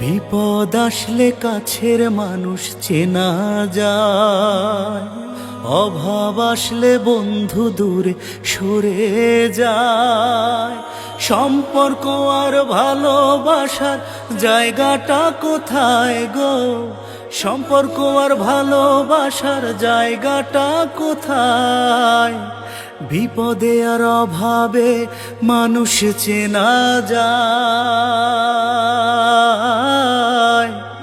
বিপদ আসলে কাছের মানুষ চেনা যায়। অভাব আসলে বন্ধু দূরে সরে যায়। সম্পর্ক আর ভালোবাসার জায়গাটা কোথায় গো? সম্পর্ক আর ভালোবাসার জায়গাটা কোথায়? বিপদে আর অভাবে মানুষ চেনা যায়।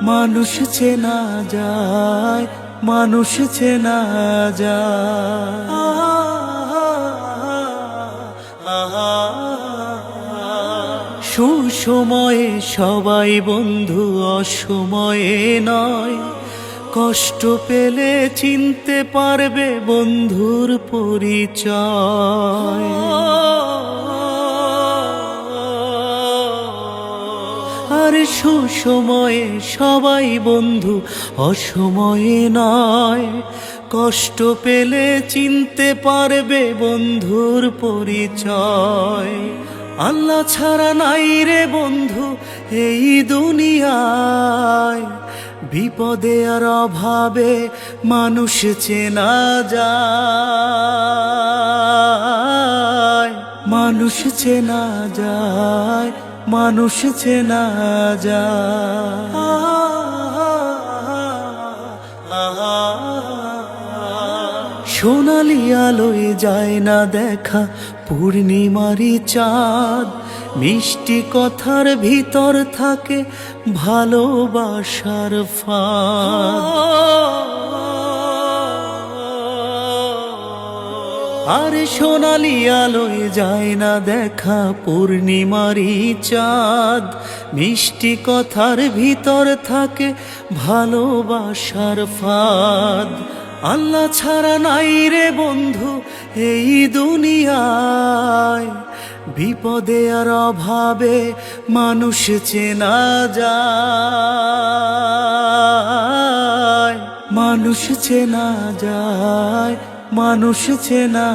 মানুষ চেনা যায়, মানুষ চেনা যায়। সুসময়ে সবাই বন্ধু, অসময়ে নয়। কষ্ট পেলে চিনতে পারবে বন্ধুর পরিচয়। আর সুসময়ে সবাই বন্ধু, অসময়ে নয়। কষ্ট পেলে চিনতে পারবে বন্ধুর পরিচয়। আল্লাহ ছাড়া নাই রে বন্ধু এই দুনিয়ায়। বিপদে আর অভাবে মানুষ চেনা যায়। মানুষ চেনা যায়, মানুষ চেনা যায়। সোনালি আলোয় যায় না দেখা পূর্ণিমারি চাঁদ। মিষ্টি কথার ভিতর থাকে ভালোবাসার ফাঁদ। আর সোনালি আলোয় যায় না দেখা পূর্ণিমারি চাঁদ। মিষ্টি কথার ভিতর থাকে ভালোবাসার ফাঁদ। আল্লাহ ছাড়া নাই রে বন্ধু এই দুনিয়ায়। বিপদে আর অভাবে মানুষ চেনা যায়। মানুষ চেনা যায়, মানুষ চেনা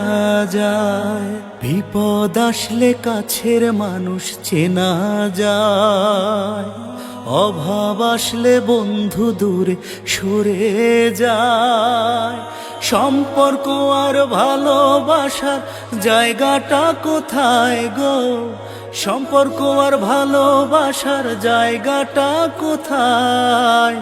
যায়। বিপদ আসলে কাছের মানুষ চেনা যায়। অভাব আসলে বন্ধু দূরে সরে যায়। সম্পর্ক আর ভালোবাসার জায়গাটা কোথায় গো? সম্পর্ক আর ভালোবাসার জায়গাটা কোথায়?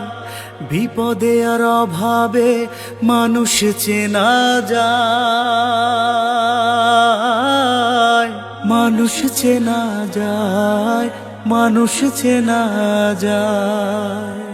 বিপদে আর অভাবে মানুষ চেনা যায়। মানুষ চেনা যায়। মানুষ চেনা যায়।